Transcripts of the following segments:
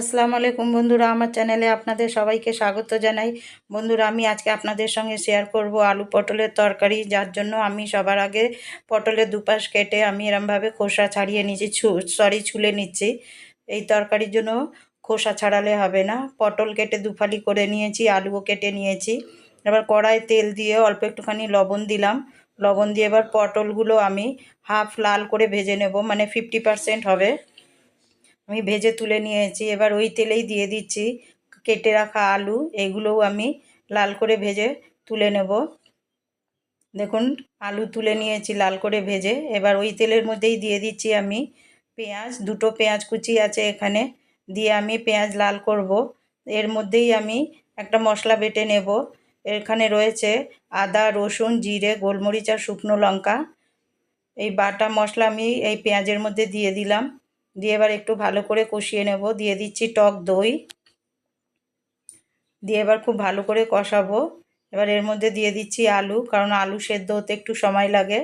আসসালামু আলাইকুম বন্ধুরা, আমার চ্যানেলে আপনাদের সবাইকে স্বাগত জানাই। বন্ধুরা, আমি আজকে আপনাদের সঙ্গে শেয়ার করব আলু পটলের তরকারি, যার জন্য আমি সবার আগে পটলের দুপাশ কেটে আমি এরমভাবে খোসা ছাড়িয়ে নিচ্ছি সরি ছুলে নিচ্ছি। এই তরকারির জন্য খোসা ছাড়ালে হবে না। পটল কেটে দুফালি করে নিয়েছি, আলুও কেটে নিয়েছি। এবার কড়াই তেল দিয়ে অল্প একটুখানি লবণ দিলাম। লবণ দিয়ে এবার পটলগুলো আমি হাফ লাল করে ভেজে নেব মানে ফিফটি পারসেন্ট হবে। আমি ভেজে তুলে নিয়েছি, এবার ওই তেলেই দিয়ে দিচ্ছি। কেটে রাখা আলু, এগুলোও আমি লাল করে ভেজে তুলে নেব। দেখুন, আলু তুলে নিয়েছি লাল করে ভেজে। এবার ওই তেলের মধ্যেই দিয়ে দিচ্ছি আমি পেঁয়াজ, দুটো পেঁয়াজ কুচি আছে এখানে, দিয়ে আমি পেঁয়াজ লাল করব। এর মধ্যেই আমি একটা মশলা বেটে নেব। এখানে রয়েছে আদা, রসুন, জিরে, গোলমরিচ আর শুকনো লঙ্কা। এই বাটা মশলা আমি এই পেঁয়াজের মধ্যে দিয়ে দিলাম। দিয়ে এবার একটু ভালো করে কষিয়ে নেব। দিয়ে দিচ্ছি টক দই। দিয়ে এবার খুব ভালো করে কষাবো। এবার এর মধ্যে দিয়ে দিচ্ছি আলু, কারণ আলু সেদ্ধ হতে একটু সময় লাগে।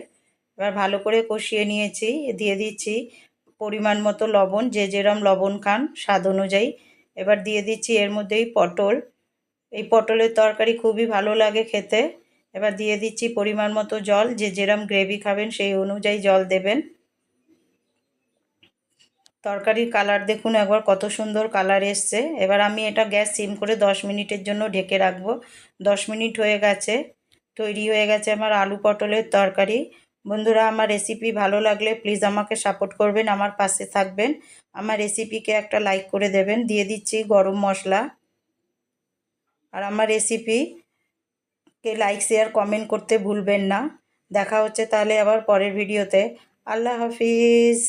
এবার ভালো করে কষিয়ে নিয়েছি। দিয়ে দিচ্ছি পরিমাণ মতো লবণ, যে যেরম লবণ খান স্বাদ অনুযায়ী। এবার দিয়ে দিচ্ছি এর মধ্যেই পটল। এই পটলের তরকারি খুবই ভালো লাগে খেতে। এবার দিয়ে দিচ্ছি পরিমাণ মতো জল, যে যেরম গ্রেভি খাবেন সেই অনুযায়ী জল দেবেন। তরকারির কালার দেখুন একবার কত সুন্দর কালার এসছে। এবার আমি এটা গ্যাস সিম করে দশ মিনিটের জন্য ঢেকে রাখব। দশ মিনিট হয়ে গেছে, তৈরি হয়ে গেছে আমার আলু পটলের তরকারি। বন্ধুরা, আমার রেসিপি ভালো লাগলে প্লিজ আমাকে সাপোর্ট করবেন, আমার পাশে থাকবেন। আমার রেসিপিকে একটা লাইক করে দেবেন। দিয়ে দিচ্ছি গরম মশলা। আর আমার রেসিপিকে লাইক শেয়ার কমেন্ট করতে ভুলবেন না। দেখা হচ্ছে তাহলে আবার পরের ভিডিওতে আল্লাহ হাফিজ।